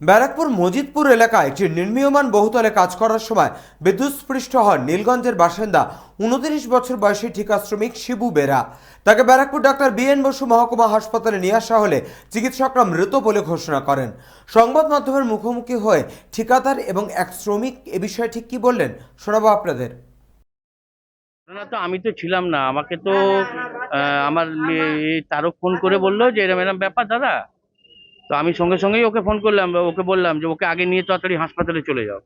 ব্যারাকপুর মজিদপুর এলাকায় একটি নির্মীয়মান বহুতলে কাজ করার সময় বিদ্যুৎস্পৃষ্ট হন নীলগঞ্জের বাসিন্দা উনত্রিশ বছর বয়সী ঠিকা শ্রমিক শিবু বেরা। তাকে ব্যারাকপুর ডাক্তার বিএন বসু মহকুমা হাসপাতালে নিয়ে আসা হলে চিকিৎসকরা মৃত বলে ঘোষণা করেন। সংবাদ মাধ্যমের মুখোমুখি হয়ে ঠিকাদার এবং এক শ্রমিক এ বিষয়ে ঠিক কি বললেন, শোনাবো আপনাদের। না, তো আমি তো ছিলাম না। আমাকে তো আমার তারক ফোন করে বলল যে, এরম এরম ব্যাপার দাদা। তো আমি সঙ্গে সঙ্গেই ওকে ফোন করলাম ওকে বললাম যে ওকে আগে নিয়ে তাড়াতাড়ি হাসপাতালে চলে যাও।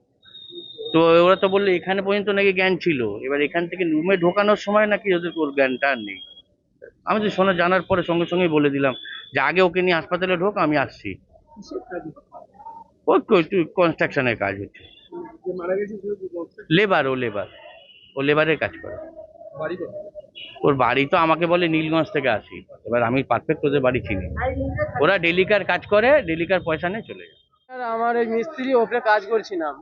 তো ওরা তো বলল এখানে পর্যন্ত নাকি জ্ঞান ছিল। এবার এখান থেকে রুমে ঢোকানোর সময় নাকি ওদের ওর জ্ঞানটা আর নেই। আমি তো শোনা জানার পরে সঙ্গে সঙ্গেই বলে দিলাম যে আগে ওকে নিয়ে হাসপাতালে ঢোক আমি আসছি। ওই কনস্ট্রাকশনের কাজ হচ্ছে। লেবার ও লেবার ও লেবারের কাজ করে। ওর বাড়ি তো আমাকে বলে নীলগঞ্জ থেকে আসি। এবার আমি পারফেক্ট ওদের বাড়ি চিনি। ওরা ডেলিকার কাজ করে, ডেলিকার পয়সা নিয়ে চলে যায়। আমার এই মিস্ত্রি ওপরে কাজ করছিলাম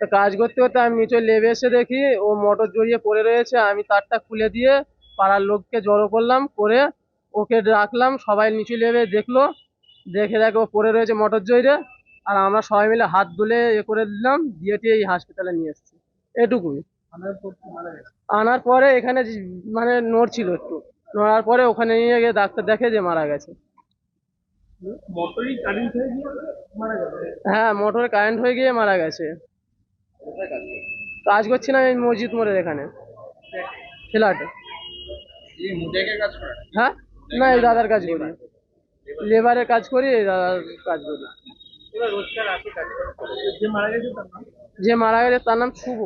তো কাজ করতে করতে আমি নিচে লেবে এসে দেখি, ও মোটর জড়িয়ে পড়ে রয়েছে, আমি তারটা খুলে দিয়ে পাড়ার লোককে জড়ো করলাম, করে ওকে রাখলাম, সবাই নিচু লেবে দেখল, দেখে দেখে ও পড়ে রয়েছে মোটর জড়িয়ে, আর আমরা সবাই মিলে হাত তুলে এ করে দিলাম, দিয়ে এই হাসপাতালে নিয়ে এসেছি। এটুকুই। আনার পরে এখানে মানে নড়ছিল একটু। নড়ার পরে ওখানে নিয়ে গিয়ে ডাক্তার দেখে যে মারা গেছে। হ্যাঁ মোটরে কারেন্ট হয়ে গিয়ে মারা গেছে। কাজ করছি না এই মসজিদ মোড়ের এখানে। ফ্ল্যাটে। হ্যাঁ? না এই দাদার কাজ করি। লেবারের কাজ করি এই দাদার কাজ করি। যে মারা গেছে তার নাম শুভ।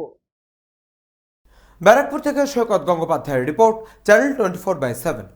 ব্যারাকপুর থেকে সৈকত গঙ্গোপাধ্যায়ের report channel twenty four by seven